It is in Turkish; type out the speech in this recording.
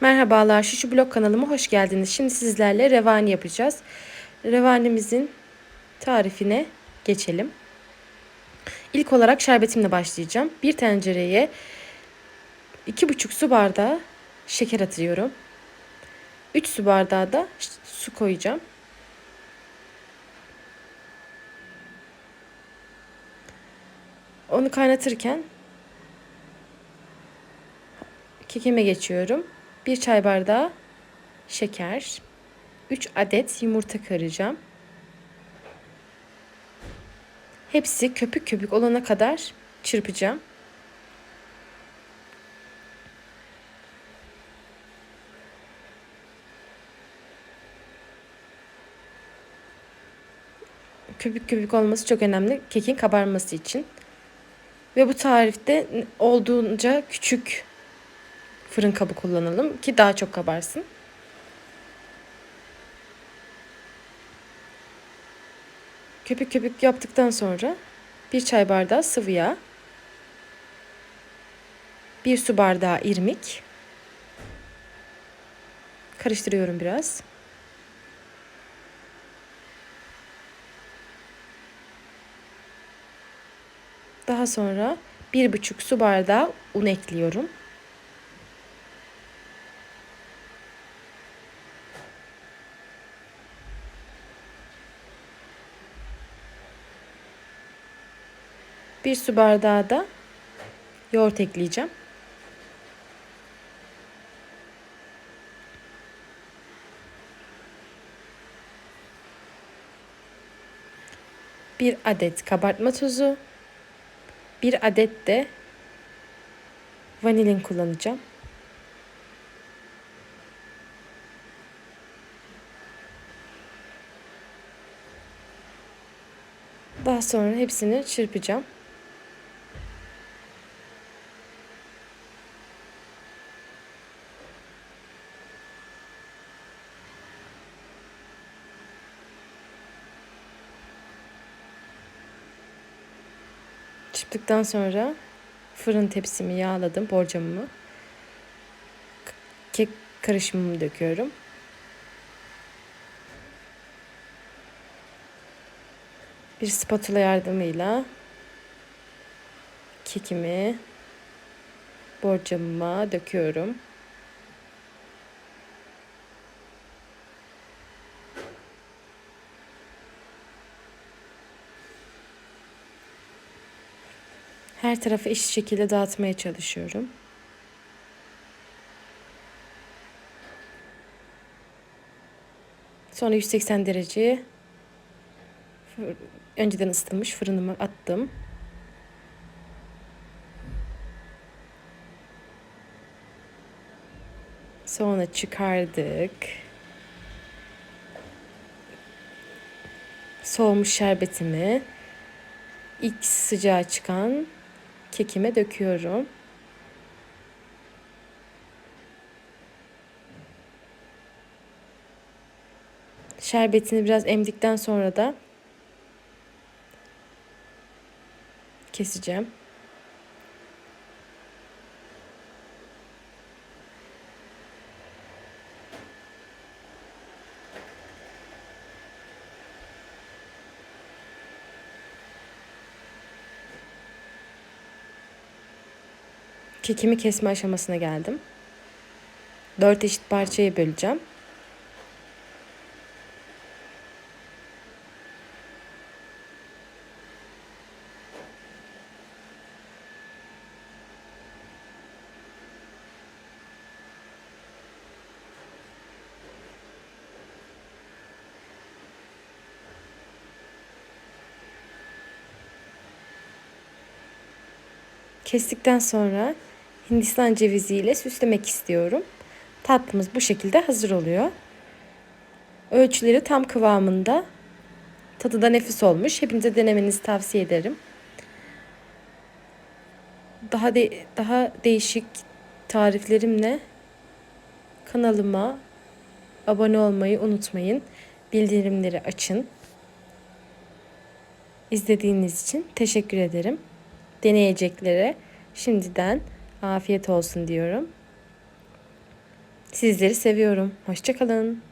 Merhabalar, şu şu blog kanalıma hoş geldiniz. Şimdi sizlerle revani yapacağız. Revanimizin tarifine geçelim. İlk olarak şerbetimle başlayacağım. Bir tencereye 2,5 su bardağı şeker atıyorum. 3 su bardağı da su koyacağım. Onu kaynatırken kekime geçiyorum. 1 çay bardağı şeker, 3 adet yumurta kıracağım. Hepsi köpük köpük olana kadar çırpacağım. Köpük köpük olması çok önemli kekin kabarması için. Ve bu tarifte olduğunca küçük fırın kabı kullanalım ki daha çok kabarsın. Köpük köpük yaptıktan sonra bir çay bardağı sıvı yağ, bir su bardağı irmik, karıştırıyorum biraz. Daha sonra bir buçuk su bardağı un ekliyorum. Bir su bardağı da yoğurt ekleyeceğim. Bir adet kabartma tozu. Bir adet de vanilin kullanacağım. Daha sonra hepsini çırpacağım. Çıktıktan sonra fırın tepsimi yağladım, borcamımı. Kek karışımımı döküyorum. Bir spatula yardımıyla kekimi borcamıma döküyorum. Her tarafı eşit şekilde dağıtmaya çalışıyorum. Sonra 180 dereceye önceden ısıtılmış fırınıma attım. Sonra çıkardık. Soğumuş şerbetimi ilk sıcağı çıkan kekime döküyorum. Şerbetini biraz emdikten sonra da keseceğim. Kekimi kesme aşamasına geldim. Dört eşit parçaya böleceğim. Kestikten sonra Hindistan cevizi ile süslemek istiyorum. Tatlımız bu şekilde hazır oluyor. Ölçüleri tam kıvamında. Tadı da nefis olmuş. Hepinize denemenizi tavsiye ederim. Daha de, daha değişik tariflerimle kanalıma abone olmayı unutmayın. Bildirimleri açın. İzlediğiniz için teşekkür ederim deneyeceklere şimdiden afiyet olsun diyorum. Sizleri seviyorum. Hoşçakalın.